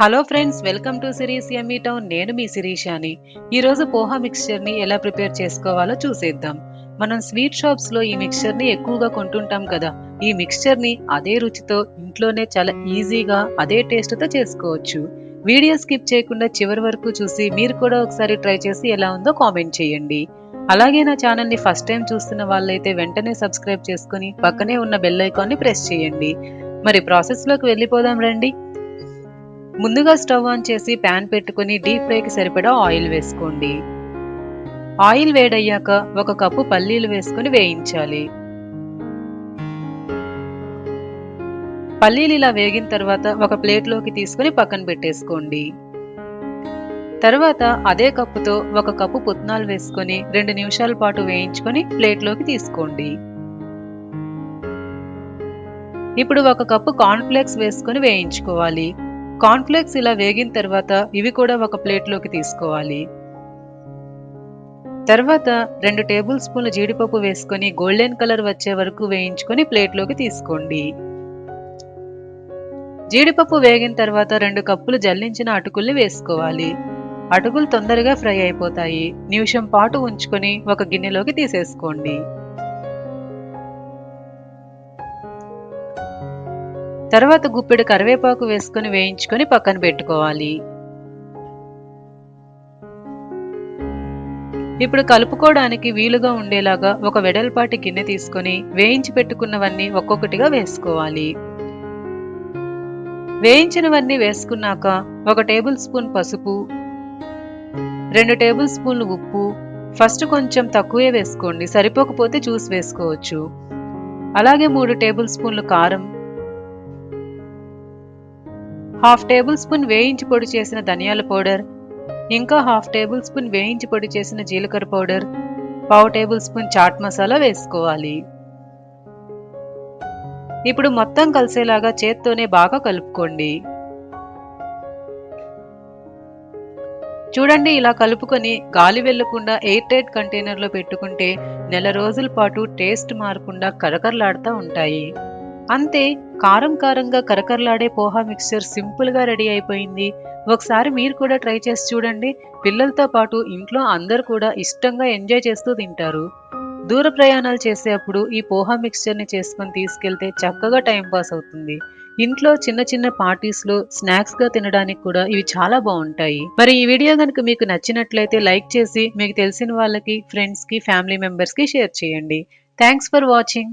Hello friends welcome to series Emmy town నేను మీ శిరీషాని. ఈరోజు పోహా మిక్స్చర్ని ఎలా ప్రిపేర్ చేసుకోవాలో చూసేద్దాం. మనం స్వీట్ షాప్స్లో ఈ మిక్స్చర్ని ఎక్కువగా కొంటుంటాం కదా ఈ మిక్స్చర్ని అదే రుచితో ఇంట్లోనే చాలా ఈజీగా అదే టేస్ట్తో చేసుకోవచ్చు. వీడియో స్కిప్ చేయకుండా చివరి వరకు చూసి మీరు కూడా ఒకసారి ట్రై చేసి ఎలా ఉందో కామెంట్ చేయండి. అలాగే నా ఛానల్ని ఫస్ట్ టైం చూస్తున్న వాళ్ళైతే వెంటనే సబ్స్క్రైబ్ చేసుకుని పక్కనే ఉన్న బెల్ ఐకాన్ని ప్రెస్ చేయండి. మరి ప్రాసెస్లోకి వెళ్ళిపోదాం రండి. ముందుగా స్టవ్ ఆన్ చేసి ప్యాన్ పెట్టుకుని డీప్ ఫ్రైకి సరిపడా ఆయిల్ వేసుకోండి. ఆయిల్ వేడయ్యాక ఒక కప్పు పల్లీలు వేసుకుని వేయించాలి. పల్లీలు ఇలా వేగిన తర్వాత ఒక ప్లేట్లోకి తీసుకుని పక్కన పెట్టేసుకోండి. తర్వాత అదే కప్పుతో ఒక కప్పు పుట్నాలు వేసుకొని రెండు నిమిషాల పాటు వేయించుకొని ప్లేట్లోకి తీసుకోండి. ఇప్పుడు ఒక కప్పు కార్న్ఫ్లేక్స్ వేసుకొని వేయించుకోవాలి. కార్న్ఫ్లేక్స్ ఇలా వేగిన తర్వాత ఇవి కూడా ఒక ప్లేట్లోకి తీసుకోవాలి. తర్వాత రెండు టేబుల్ స్పూన్ల జీడిపప్పు వేసుకొని గోల్డెన్ కలర్ వచ్చే వరకు వేయించుకొని ప్లేట్లోకి తీసుకోండి. జీడిపప్పు వేగిన తర్వాత రెండు కప్పులు జల్లించిన అటుకుల్ని వేసుకోవాలి. అటుకులు తొందరగా ఫ్రై అయిపోతాయి. నిమిషం పాటు ఉంచుకొని ఒక గిన్నెలోకి తీసేసుకోండి. తర్వాత గుప్పెడు కరివేపాకు వేసుకొని వేయించుకొని పక్కన పెట్టుకోవాలి. ఇప్పుడు కలుపుకోవడానికి వీలుగా ఉండేలాగా ఒక వెడల్పాటి గిన్నె తీసుకొని వేయించి పెట్టుకున్నవన్నీ ఒక్కొక్కటిగా వేసుకోవాలి. వేయించినవన్నీ వేసుకున్నాక ఒక టేబుల్ స్పూన్ పసుపు రెండు టేబుల్ స్పూన్లు ఉప్పు ఫస్ట్ కొంచెం తక్కువే వేసుకోండి సరిపోకపోతే చూసి వేసుకోవచ్చు. అలాగే మూడు టేబుల్ స్పూన్లు కారం హాఫ్ టేబుల్ స్పూన్ వేయించి పొడి చేసిన ధనియాల పౌడర్ ఇంకా హాఫ్ టేబుల్ స్పూన్ వేయించి పొడి చేసిన జీలకర్ర పౌడర్ పావు టేబుల్ స్పూన్ చాట్ మసాలా వేసుకోవాలి. ఇప్పుడు మొత్తం కలిసేలాగా చేత్తోనే బాగా కలుపుకోండి. చూడండి ఇలా కలుపుకొని గాలి వెళ్ళకుండా ఎయిర్ టైట్ కంటైనర్లో పెట్టుకుంటే నెల రోజుల పాటు టేస్ట్ మారకుండా కరకరలాడుతూ ఉంటాయి. అంతే కారం కారంగా కరకరలాడే పోహా మిక్స్చర్ సింపుల్గా రెడీ అయిపోయింది. ఒకసారి మీరు కూడా ట్రై చేసి చూడండి. పిల్లలతో పాటు ఇంట్లో అందరు కూడా ఇష్టంగా ఎంజాయ్ చేస్తూ తింటారు. దూర ప్రయాణాలు చేసేటప్పుడు ఈ పోహా మిక్స్చర్ని చేసుకొని తీసుకెళ్తే చక్కగా టైం పాస్ అవుతుంది. ఇంట్లో చిన్న చిన్న పార్టీస్లో స్నాక్స్గా తినడానికి కూడా ఇవి చాలా బాగుంటాయి. మరి ఈ వీడియో కనుక మీకు నచ్చినట్లయితే లైక్ చేసి మీకు తెలిసిన వాళ్ళకి ఫ్రెండ్స్కి ఫ్యామిలీ మెంబర్స్కి షేర్ చేయండి. Thanks for watching.